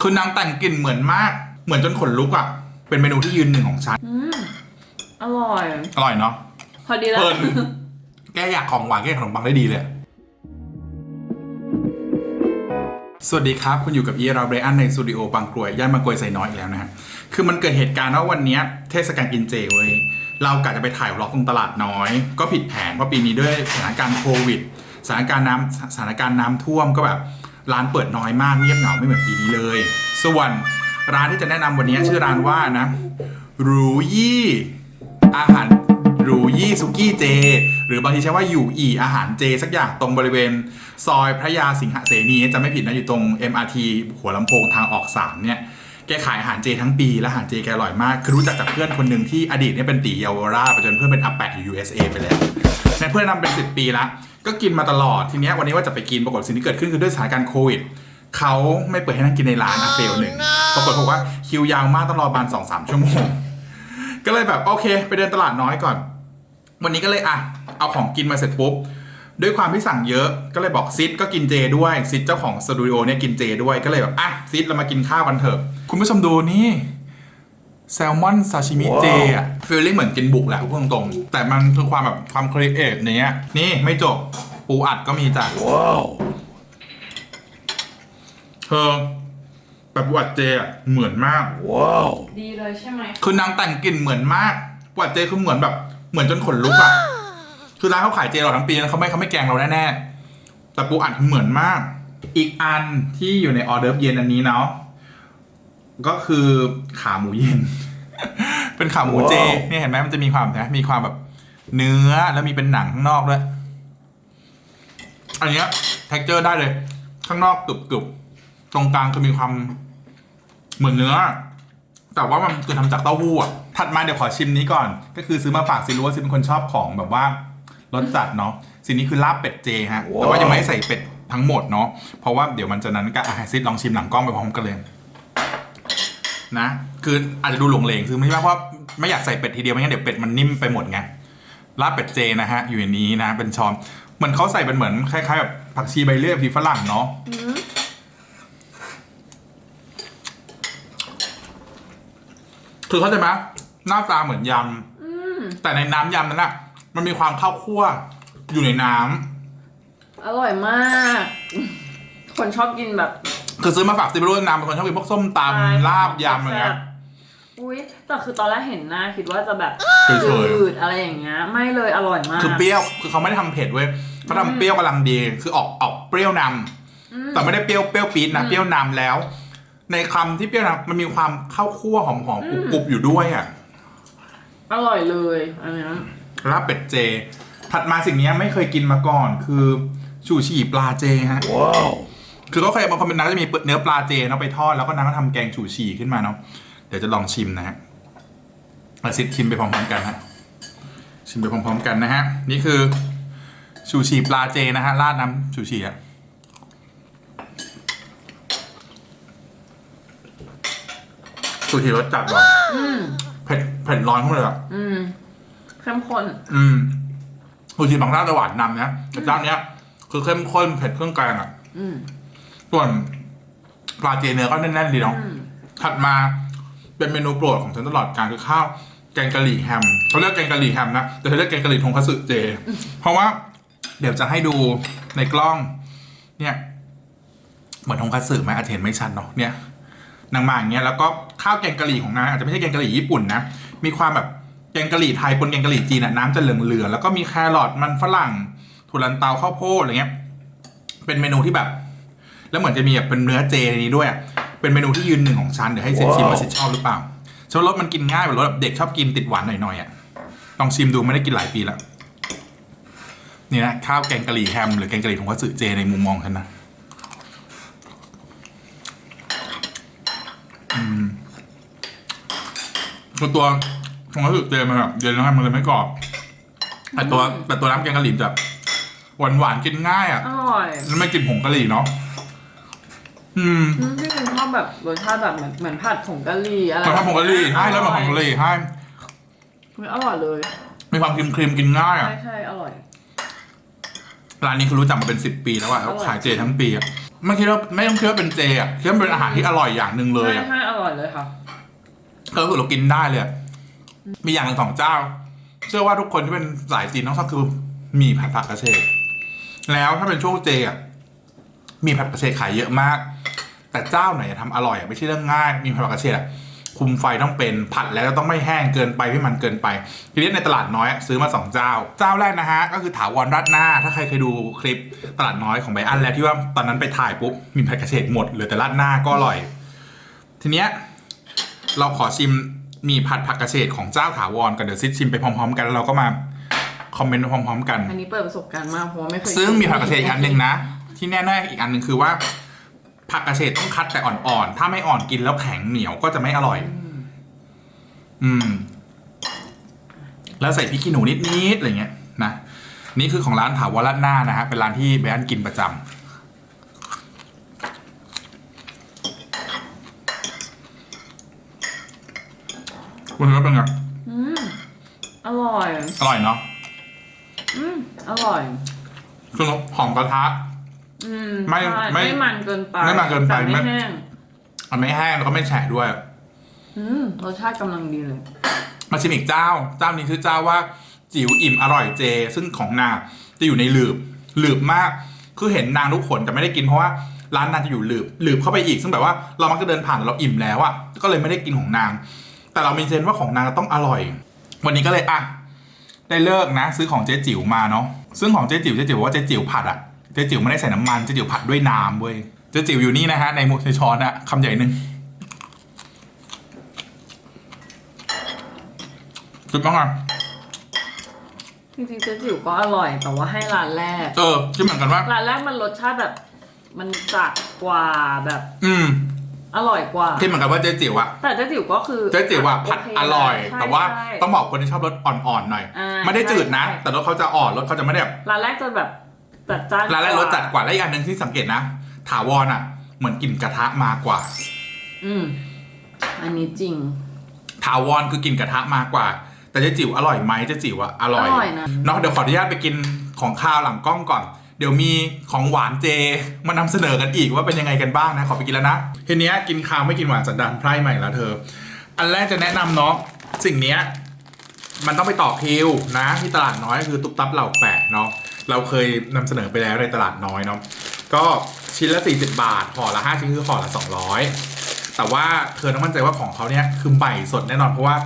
คือนางแต่งกลิ่นเหมือนมาก เหมือนจนขนลุกอะ เป็นเมนูที่ยืนหนึ่งของฉัน อืมอร่อย อร่อยเนาะ พอดีแล้วเพลินแก้อยากของหวานแก้ขนมปังได้ดีเลย สวัสดีครับ คุณอยู่กับเอราเบรอันในสตูดิโอบางกรวย ย่านบางกรวยไซน้อยอีกแล้วนะฮะ คือมันเกิดเหตุการณ์ว่าวันเนี้ยเทศกาลกินเจเว้ย เรากะจะไปถ่ายวล็อกตรงตลาดน้อย ก็ผิดแผนเพราะปีนี้ด้วยสถานการณ์โควิด สถานการณ์น้ำสถานการณ์น้ำท่วมก็แบบ ร้านเปิดน้อยมากเงียบเหงาไม่เหมือนปีนี้เลย ส่วนร้านที่จะแนะนำวันนี้ชื่อร้านว่านะรูยี่อาหารรูยี่ซุกี้เจ หรือบางทีใช้ว่าอยู่อีอาหารเจ สักอย่างตรงบริเวณ ซอยพระยาสิงหเสนีจะไม่ผิดนะอยู่ตรง MRT หัวลำโพงทางออก3เนี่ย แกขายอาหารเจทั้งปี และอาหารเจแกอร่อยมาก คือรู้จักจากเพื่อนคนหนึ่งที่อดีตเนี่ยเป็นตีเยาวราชไปจนเพื่อนเป็นอาแปะอยู่ USA ไปแล้วในเพื่อนนำเป็น 10 ปีละก็กินมาตลอดทีเนี้ยวันนี้ว่าจะไปกินปรากฏสิ่งที่เกิดขึ้นคือด้วยสถานการณ์โควิดเขาไม่เปิดให้นั่งกินในร้านนะเฟลหนึ่งปรากฏบอกว่าคิวยาวมากต้องรอประมาณสองสามชั่วโมง ก็เลยแบบโอเค ไปเดินตลาดน้อยก่อน วันนี้ก็เลยอะเอาของกินมาเสร็จปุ๊บด้วยความที่สั่งเยอะก็เลยบอกซิดก็กินเจด้วยซิดเจ้าของสตูดิโอเนี่ยกินเจด้วยก็เลยแบบอะซิดเรามากินข้าวกันเถอะ คุณผู้ชมดูนี่แซลมอนซาชิมิเจอะฟีลลิ่งเหมือนกินบุกแหละพูดตรงๆ แต่มันคือความแบบความครีเอทเนี้ย นี่ไม่จบ ปูอัดก็มีจ้ะ Wow. เธอแบบปูอัดเจอะเหมือนมาก Wow. ดีเลยใช่ไหม คือนางแต่งกลิ่นเหมือนมากกว่าเจคือเหมือนแบบ เหมือนจนขนลุกอะคือร้านเขาขายเจเราทั้งปีนะเขาไม่เขาไม่แกล้งเราแน่ๆแต่ปูอัดเหมือนมาก อีกอันที่อยู่ในออเดิร์ฟเย็นอันนี้เนาะ ก็คือขาหมูเย็น เป็นขาหมูเจว้าวเนี่ยเห็นไหมมันจะมีความนะมีความแบบเนื้อแล้วมีเป็นหนังข้างนอกด้วย อันเนี้ย t e x t อร์ได้เลย ข้างนอกกรึบๆตรงกลางคือมีความเหมือนเนื้อ แต่ว่ามันคือทำจากเต้าหู้อะถัดมาเดี๋ยวขอชิมนี้ก่อน ก็คือซื้อมาฝากซิรู้ว่าซิเป็นคนชอบของแบบว่ารสจัดเนาะสิ่งนี้คือลาบเป็ดเจฮะว้าวแต่ว่ายังไม่ได้ใส่เป็ดทั้งหมดเนาะเพราะว่าเดี๋ยวมันจะนั้นก็อะให้ซิดลองชิมหลังกล้องไปพร้อมกันเลย นะคืออาจจะดูหลงเหลงคือไม่ใช่เพราะไม่อยากใส่เป็ดทีเดียวไม่งั้นเดี๋ยวเป็ดมันนิ่มไปหมดไงลาบเป็ดเจนะฮะ อยู่ในนี้นะ เป็นช้อนเหมือนเขาใส่เป็นเหมือนคล้ายๆแบบผักชีใบเลื่อยผีฝรั่งเนาะคือเข้าใจไหมหน้าตาเหมือนยำแต่ในน้ำยำนั้นอะมันมีความข้าวคั่วอยู่ในน้ำอร่อยมาก คนชอบกินแบบ คือซื้อมาฝากซิบรู้น้ำเป็นคนชอบกินพวกส้มตำลาบยำอะไรเงี้ย อุ้ยแต่คือตอนแรกเห็นหน้าคิดว่าจะแบบเฉยๆ จืดอะไรอย่างเงี้ยไม่เลยอร่อยมาก คือเปรี้ยว คือเขาไม่ได้ทำเผ็ดเว้ยเขาทำเปรี้ยวกำลังดี คือออกออกเปรี้ยวนำแต่ไม่ได้เปรี้ยวเปรี้ยวปี๊ดนะ เปรี้ยวนำแล้ว ในคำที่เปรี้ยวนำมันมีความข้าวคั่วหอมหอมๆกรุบกรุบๆอยู่ด้วยอะ อร่อยเลยอันเนี้ยลาบเป็ดเจ ถัดมาสิ่งนี้ไม่เคยกินมาก่อน คือชูชีปลาเจฮะ Wow. คือก็เคยบางคนเป็นนักจะมีเนื้อปลาเจเนาะไปทอดแล้วก็นางก็ทำแกงฉูฉี่ขึ้นมาเนาะเดี๋ยวจะลองชิมนะฮะอาซิดชิมไปพร้อมๆกันฮะชิมไปพร้อมๆกันนะฮะนี่คือชูชีปลาเจนะฮะราดน้ำชูชีอะชูชีรสจัดว่ะอืมเผ็ดเผ็ดร้อนเข้ามาเลยอะอืมเข้มข้นอืมชูชีบางเจ้าจะหวานนำนะแต่เจ้าเนี้ย คือเข้มข้นเผ็ดเครื่องแกงอะอืม ส่วนปลาเจเนื้อก็แน่นๆดีเนาะอืมถัดมาเป็นเมนูโปรดของฉันตลอดการคือข้าวแกงกะหรี่แฮมเขาเรียกแกงกะหรี่แฮมนะแต่เขาเรียกแกงกะหรี่ทงคัตสึเจ เพราะว่าเดี๋ยวจะให้ดูในกล้อง เนี่ย เหมือนทงคัตสึไหมอาจจะเห็นไม่ชัดเนาะเนี่ยนางมาอย่างเงี้ยแล้วก็ข้าวแกงกะหรี่ของนางอาจจะไม่ใช่แกงกะหรี่ญี่ปุ่นนะมีความแบบแกงกะหรี่ไทยปนแกงกะหรี่จีนอะน้ำจะเหลืองๆแล้วก็มีแครอทมันฝรั่งถั่วลันเตาข้าวโพดอะไรเงี้ย เป็นเมนูที่แบบ แล้วเหมือนจะมีแบบเป็นเนื้อเจในนี้ด้วยอะเป็นเมนูที่ยืนหนึ่งของฉันเดี๋ยวให้เซนชิมว่าเซนชอบหรือเปล่าชอบรสมันกินง่ายแบบรสแบบเด็กชอบกินติดหวานหน่อยๆอะลองชิมดูไม่ได้กินหลายปีแล้วนี่นะข้าวแกงกะหรี่แฮมหรือแกงกะหรี่ของวัตสึเจในมุมมองฉันนะอืมคือตัวของวัตสึเจมันแบบเย็นแล้วไงมันเลยไม่กรอบแต่ตัวแต่ตัวน้ำแกงกะหรี่จะหวานหวานๆกินง่ายอะอร่อยแล้วไม่กินผงกะหรี่เนาะ อืมอืมที่จริงชอบแบบรสชาติแบบเหมือนเหมือนผัดผงกะหรี่อะไรมันทำผงกะหรี่ให้แล้วมันผงกะหรี่ให้เฮ้ยอร่อยเลยมีความครีมครีมๆกินง่ายใช่อะใช่อร่อย ร้านนี้คือรู้จักมาเป็นสิบปีแล้วอะอร่อยขายเจทั้งปีอะไม่คิดว่าไม่ต้องคิดว่าเป็นเจอะคิดว่ามันเป็นอาหารที่อร่อยอย่างหนึ่งเลยใช่อะใช่อร่อยเลยค่ะเออคือเรากินได้เลยอะมีอย่างหนึ่งของเจ้า เชื่อว่าทุกคนที่เป็นสายจีนต้องชอบคือหมีผัดผักกระเฉดแล้วถ้าเป็นช่วงเจอะมีผัดกระเฉดขายเยอะมาก แต่เจ้าไหนจะทำอร่อยอะไม่ใช่เรื่องง่าย มีผัดผักกระเฉดอะคุมไฟต้องเป็นผัดแล้วต้องไม่แห้งเกินไปไม่มันเกินไปทีนี้ในตลาดน้อยอะซื้อมาสองเจ้า เจ้าแรกนะฮะก็คือถาวรรัดหน้าถ้าใครเคยดูคลิปตลาดน้อยของไบอันแล้วที่ว่าตอนนั้นไปถ่ายปุ๊บมีผัดกระเฉดหมดเหลือแต่รัดหน้าก็อร่อย ทีเนี้ยเราขอชิมมีผัดผักกระเฉดของเจ้าถาวรกันเดี๋ยวซิดชิมไปพร้อม ๆ กันแล้วเราก็มาคอมเมนต์ไปพร้อม ๆ กัน อันนี้เปิดประสบการณ์มากเพราะว่าไม่เคยซึ่งมีผักกระเฉดอีกอันหนึ่งนะ ที่แน่ๆอีกอันหนึ่งคือว่า ผักกระเฉดต้องคัดแต่อ่อนๆ ถ้าไม่อ่อนกินแล้วแข็งเหนียวก็จะไม่อร่อย อืม แล้วใส่พริกขี้หนูนิดๆ อะไรเงี้ยนะ นี่คือของร้านถาวรรัดหน้านะฮะ เป็นร้านที่แบรนด์กินประจำคุณว่าเป็นไงอืม อร่อย อร่อยเนาะ อืม อร่อยคือหอมกระทะ อืมไม่ใช่ไม่ไม่มันเกินไปไม่มันเกินไปแต่ไม่ ไม่แห้งมันไม่แห้งแล้วก็ไม่แฉะด้วย อืมรสชาติกำลังดีเลย มาชิมอีกเจ้า เจ้านี้ชื่อเจ้าว่าจิ๋วอิ่มอร่อยเจ ซึ่งของนางจะอยู่ในหลืบ หลืบมาก คือเห็นนางทุกคนแต่ไม่ได้กินเพราะว่าร้านนางจะอยู่หลืบ หลืบเข้าไปอีก ซึ่งแบบว่าเรามักจะเดินผ่านเราอิ่มแล้วอะก็เลยไม่ได้กินของนาง แต่เรามีเซนส์ว่าของนางต้องอร่อย วันนี้ก็เลยอะได้เลิกนะ ซื้อของเจ๊จิ๋วมาเนาะ ซึ่งของเจ๊จิ๋วเจ๊จิ๋วบอกว่าเจ๊จิ๋วผัดอะ เจ๊จิ๋วไม่ได้ใส่น้ำมันเจ๊จิ๋วผัดด้วยน้ำเว้ยเจ๊จิ๋วอยู่นี่นะฮะในมุกในช้อนอะคำใหญ่หนึ่งจุดบ้างอะจริงๆเจ๊จิ๋วก็อร่อยแต่ว่าให้ร้านแรก เออคิดเหมือนกันว่า ร้านแรกมันรสชาติแบบมันจัดกว่าแบบอืมอร่อยกว่า คิดเหมือนกันว่าเจ๊จิ๋วอะแต่เจ๊จิ๋วก็คือเจ๊จิ๋วอะผัดโเคอร่อย ใช่แต่ว่าใช่ ต้องบอกคนที่ชอบรสอ่อนๆหน่อย อ่าไม่ได้จืดนะ ใช่ แต่รสเขาจะอ่อนรสเขาจะไม่ได้แบบ ร้านแรกจะแบบ จัดจ้านร้านแรกกรว่สจัดกว่าและอีกอันหนึ่งที่สังเกตนะ ถาวรอะเหมือนกลิ่นกระทะมากกว่า อืมอันนี้จริง ถาวรคือกลิ่นกระทะมากกว่า แต่เจ๊จิ๋วอร่อยไหมเจ๊จิ๋วอะอร่อยอร่อยนะ เนาะเดี๋ยวขออนุญาตไปกินของข้าวหลังกล้องก่อน เดี๋ยวมีของหวานเจมานำเสนอกันอีกว่าเป็นยังไงกันบ้างนะ ขอไปกินแล้วนะทีเนี้ยกินข้าวไม่กินหวานสันดานไพร่ใหม่แล้วเธอ อันแรกจะแนะนำเนาะสิ่งเนี้ย มันต้องไปต่อคิวนะที่ตลาดน้อยคือตุ๊บตับเหล่าแปะเนาะเราเคยนำเสนอไปแล้วในตลาดน้อยเนาะก็ชิ้นละ 40 บาทห่อละ 5 ชิ้นคือห่อละ 200 แต่ว่าเธอต้องมั่นใจว่าของเขาเนี่ยคือใหม่สดแน่นอนเพราะว่า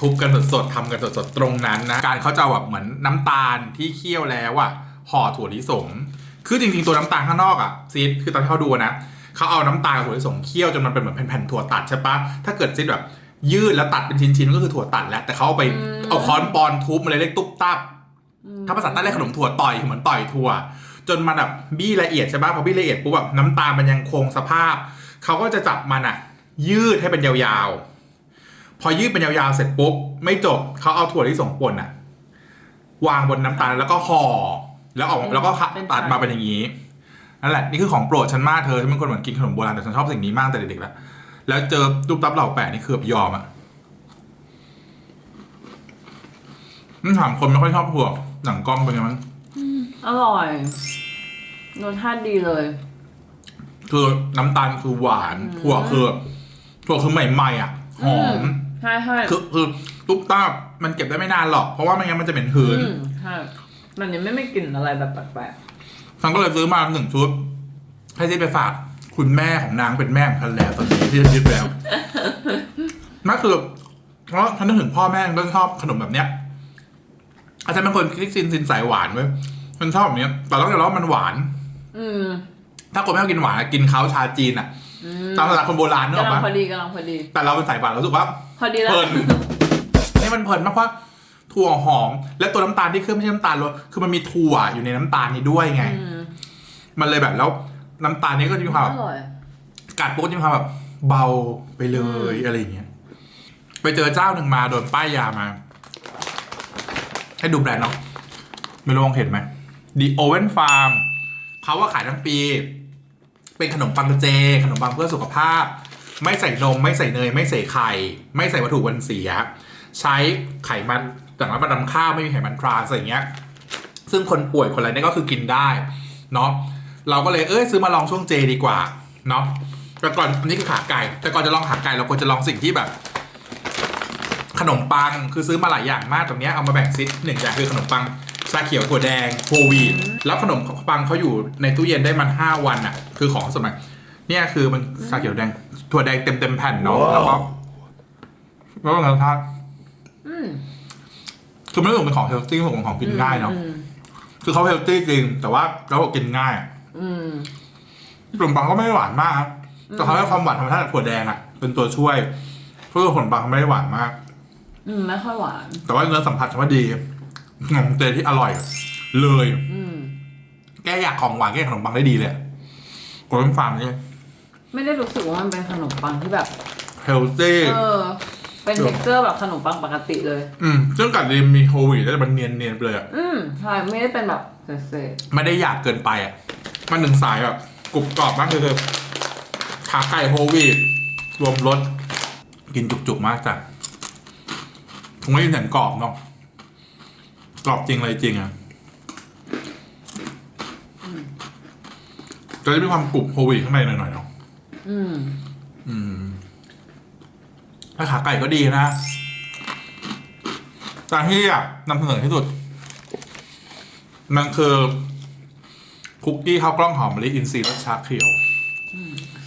ทุบกันสดๆทำกันสดๆตรงนั้นนะการเขาจะแบบเหมือนน้ำตาลที่เคี่ยวแล้วอะห่อถั่วลิสงคือจริงๆตัวน้ำตาลข้างนอกอะซีดคือตอนที่เขาดูนะเขาเอาน้ำตาลกับถั่วลิสงเคี่ยวจนมันเป็นเหมือนแผ่นๆถั่วตัดใช่ปะถ้าเกิดซีดแบบ ยืดแล้วตัดเป็นชิ้นๆก็คือถั่วตัดแล้วแต่เขาเอาไปอืม เอาค้อนปอนทุบมาเลยเรียกตุ๊บตับ ถ้าภาษาใต้เรียกขนมถั่วต่อยคือเหมือนต่อยถั่ว จนมันแบบบี้ละเอียดใช่ปะพอบี้ละเอียดปุ๊บแบบน้ำตาลมันยังคงสภาพเขาก็จะจับมันอะยืดให้เป็นยาวๆ พอยืดเป็นยาวๆเสร็จปุ๊บไม่จบเขาเอาถั่วที่ส่งป่นอะวางบนน้ำตาลแล้วก็ห่อแล้วออกแล้วก็เป็นตัดชั้นมาเป็นอย่างนี้นั่นแหละนี่คือของโปรดฉันมากเธอฉันเป็นคนเหมือนกินขนมโบราณแต่ฉันชอบสิ่งนี้มากแต่เด็กๆแล้ว แล้วเจอรูปตับเหล่าแปะนี่คือแบบยอมอะนี่ถามคนไม่ค่อยชอบถั่วหนังกล้องเป็นไงมั้งอร่อยรสชาติดีเลย คือน้ำตาลคือหวานถั่วคือถั่วคือใหม่ๆอะหอมใช่ใช่คือคือลูกตาบมันเก็บได้ไม่นานหรอก เพราะว่าไม่งั้นมันจะเหม็นหืนอืมใช่มันยังไม่ไม่กลิ่นอะไรแบบแปลกฉันก็เลยซื้อมาหนึ่งชุดให้ที่ไปฝาก คุณแม่ของนางเป็นแม่ของฉันแล้วตอนนี้ที่ฉันยึดแล้วนั่นคือเพราะฉันนึกถึงพ่อแม่ก็ชอบขนมแบบเนี้ยอาจารย์เป็นคนคลิกซินซินสายหวานเว้ยฉันชอบแบบเนี้ยแต่ต้องยอมรับว่ามันหวานๆอืม ถ้าคนไม่ชอบกินหวานกินข้าวชาจีนอะอืมตามภาษาคนโบราณเนกกำอะลังปะพอดีกำลังพอดี แต่เราเป็นสายหวานเรารู้สึกว่าพอดีแล้วเพลินนี่มันเพลินมากเพราะถั่วหอม และตัวน้ำตาลที่เครื่องไม่ใช่น้ำตาลเลยคือมันมีถั่วอยู่ในน้ำตาลนี้ด้วยไงอืมมันเลยแบบแล้ว น้ำตาลนี้ก็จะมีความอแบบร่อย กัดปุ๊บจะมีความแบบเบาไปเลยอะไรอย่างเงี้ยไปเจอเจ้าหนึ่งมาโดนป้ายยามา ให้ดูแบรนด์เนาะไม่รู้มองเห็นไหม The Oven Farm เขาว่าขายทั้งปี เป็นขนมปังเจ ขนมปังเพื่อสุขภาพ ไม่ใส่นม ไม่ใส่เนย ไม่ใส่ไข่ ไม่ใส่วัตถุวันเสีย ใช้ไขมันจากน้ำมันรำข้าวไม่มีไขมันทรานส์อะไรอย่างเงี้ย ซึ่งคนป่วยคนอะไรเนี่ยก็คือกินได้ เนาะ เราก็เลยเอ้ยซื้อมาลองช่วงเจดีกว่าเนาะแต่ก่อนอันนี้คือขาไก่ แต่ก่อนจะลองขาไก่เราควรจะลองสิ่งที่แบบ ขนมปังคือซื้อมาหลายอย่างมากตรงเนี้ยเอามาแบ่งซิดหนึ่งอย่างคือขนมปังชาเขียวถั่วแดงโฮลวีตแล้วขนมปังเขาอยู่ในตู้เย็นได้มันห้าวันอะ คือของสมัยเนี่ยคือมันชาเขียวแดงถั่วแดงเต็มเต็มๆแผ่นเนาะแล้วก็แล้วก็รสชาติอืมคือไม่ได้เป็นของเฮลตี้ของของกินง่ายเนาะอืมคือเขาเฮลตี้จริงแต่ว่าเรากินง่ายอะ อืมขนมปังก็ไม่ได้หวานมากครับแต่เขาให้ความหวานธรรมชาติจากถั่วแดงอะ เป็นตัวช่วยเพื่อขนมปังเขาไม่ได้หวานมาก อืมไม่ค่อยหวาน แต่ว่าเนื้อสัมผัสฉันว่าดีขนมเจที่อร่อย เลย อืมแก้อยากของหวานแก้ขนมปังได้ดีเลยโอ้ยฟาร์มนี่ไม่ได้รู้สึกว่ามันเป็นขนมปังที่แบบ เฮลตี้เออ เป็นเท็กเจอร์แบบขนมปังปกติเลย อืมซึ่งกัดดีมีโฮลวีตแต่มันเนียนเนียนๆไปเลยอะอืมใช่ไม่ได้เป็นแบบเศษไม่ได้หยาบเกินไปอะ มันหนึ่งสายแบบกรุบกรอบมากคือขาไก่โฮวีตรวมรสกินจุกๆมากจ้ะคงไม่ยินเสียงกรอบเนาะกรอบจริงเลยจริงอะจะได้มีความกรุบโฮวีตข้างในหน่อยๆเนาะอืม อืมถ้าขาไก่ก็ดีนะแต่ที่อยากนำเสนอที่สุด มันคือ คุกกี้ข้าวกล้องหอมมะลิอินทรีย์รสชาเขียว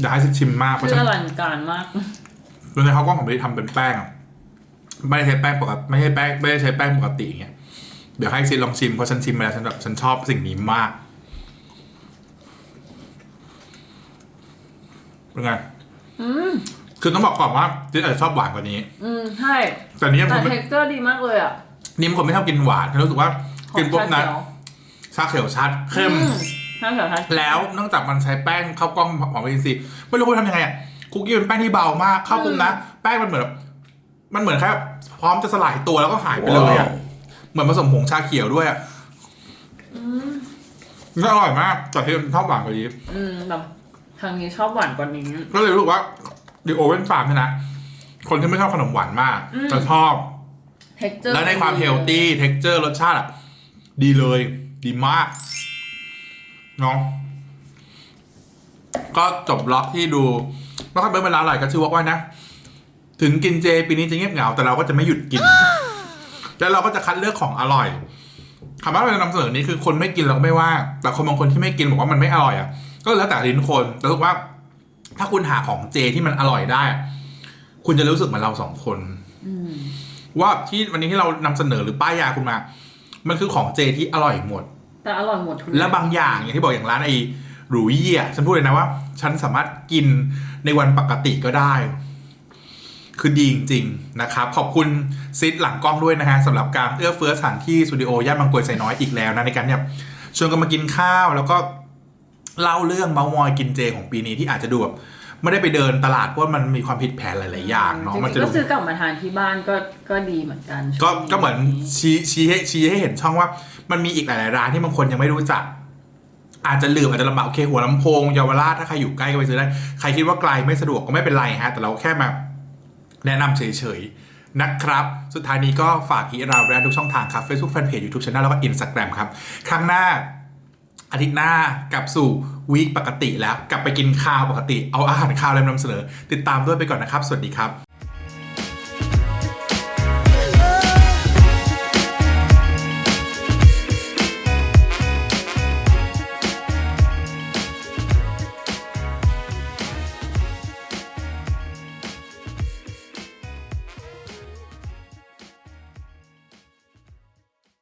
อยากให้ชิมมากเพราะชื่ฉัอนอลังการมาก โดยในข้าวกล้องหอมมะลิทำเป็นแป้งอะไม่ได้ใช้แป้งปกติไม่ใช่แป้งไม่ได้ใช้แป้งปกติอย่างเงี้ยเดี๋ยวให้ซิลองชิมเพราะฉันชิมมาแล้วฉันแบบฉันชอบสิ่งนี้มากเป็นไงอืมคือต้องบอกก่อนว่าจินอาจจะชอบหวานกว่านี้ อืมใช่แต่นี่แต่ผมไม่เท็กเจอร์ดีมากเลยอะนี่มันคนไม่ชอบกินหวานฉันรู้สึกว่าของกินปุ๊บนะ ชาเขียวชาเขียวชัดเข้ม อื ชาเขียวชัดแล้วนอกจากมันใช้แป้งข้าวกล้องหอมอินทรีย์ไม่รู้เขาทำยังไงอะคุกกี้เป็นแป้งที่เบามากเข้าปุ๊บนะแป้งมันเหมือนแบบมันเหมือนแค่พร้อมจะสลายตัวแล้วก็หายไปเลยอะเหมือนผสมผงชาเขียวด้วยอะอืมนี่อร่อยมากแต่ที่ชอบหวานกว่านี้อืมแบบทางนี้ชอบหวานกว่านี้ก็เลยรู้สึกว่าดิโอเวนฟาร์มเนี่ยนะคนที่ไม่ชอบขนมหวานมากอืมจะชอบเท็กเจอร์แล้วในความเฮลตี้เท็กเจอร์รสชาติอะดีเลย ดีมาก เนาะก็จบล็อกที่ดูแล้วก็เป็นเวลาอะไรก็ชื่อว่าไว้นะ ถึงกินเจปีนี้จะเงียบเหงาแต่เราก็จะไม่หยุดกิน แล้วเราก็จะคัดเลือกของอร่อยคำว่าเรานำเสนอนี้คือคนไม่กินเราก็ไม่ว่า แต่คนบางคนที่ไม่กินบอกว่ามันไม่อร่อยอะก็แล้วแต่ลิ้นคนแต่รู้สึกว่า ถ้าคุณหาของเจที่มันอร่อยได้อะคุณจะรู้สึกเหมือนเราสองคนอืมว่าที่วันนี้ที่เรานำเสนอหรือป้ายยาคุณมา มันคือของเจที่อร่อยหมด แต่อร่อยหมดทุกและบางอย่างอย่างที่บอกอย่างร้านไอ้หรูยี่อะฉันพูดเลยนะว่า ฉันสามารถกินในวันปกติก็ได้ คือดีจริงๆนะครับ ขอบคุณซิดหลังกล้องด้วยนะฮะสำหรับการเอื้อเฟื้อสถานที่สตูดิโอย่านบางกรวยไซน้อยอีกแล้วนะในการเนี่ยชวนกันมากินข้าวแล้วก็เล่าเรื่องเมามอยกินเจของปีนี้ที่อาจจะดูแบบ ไม่ได้ไปเดินตลาดเพราะว่ามันมีความผิดแผนหลาย ๆ อย่างเนาะจมันริงๆจะก็ดูซื้อกลับมาทานที่บ้านก็ก็ดีเหมือนกันก็ช่วงก็เหมือนชี้ชี้ให้ชี้ให้เห็นช่องว่า มันมีอีกหลายๆร้านที่บางคนยังไม่รู้จัก อาจจะลืมอาจจะลำบากโอเคหัวลำโพงเยาวราชถ้าใครอยู่ใกล้ก็ไปซื้อได้ ใครคิดว่าไกลไม่สะดวกก็ไม่เป็นไรฮะ แต่เราแค่มาแนะนำเฉย ๆ นะครับ สุดท้ายนี้ก็ฝากกีราวแบรนด์ทุกช่องทางครับ Facebook Fanpage YouTube Channel แล้วก็ Instagram ครับ ครั้งหน้า อาทิตย์หน้ากลับสู่วีคปกติแล้ว กลับไปกินข้าวปกติ เอาอาหารข้าวอะไรมนำเสนอ ติดตามด้วยไปก่อนนะครับ สวัสดีครับ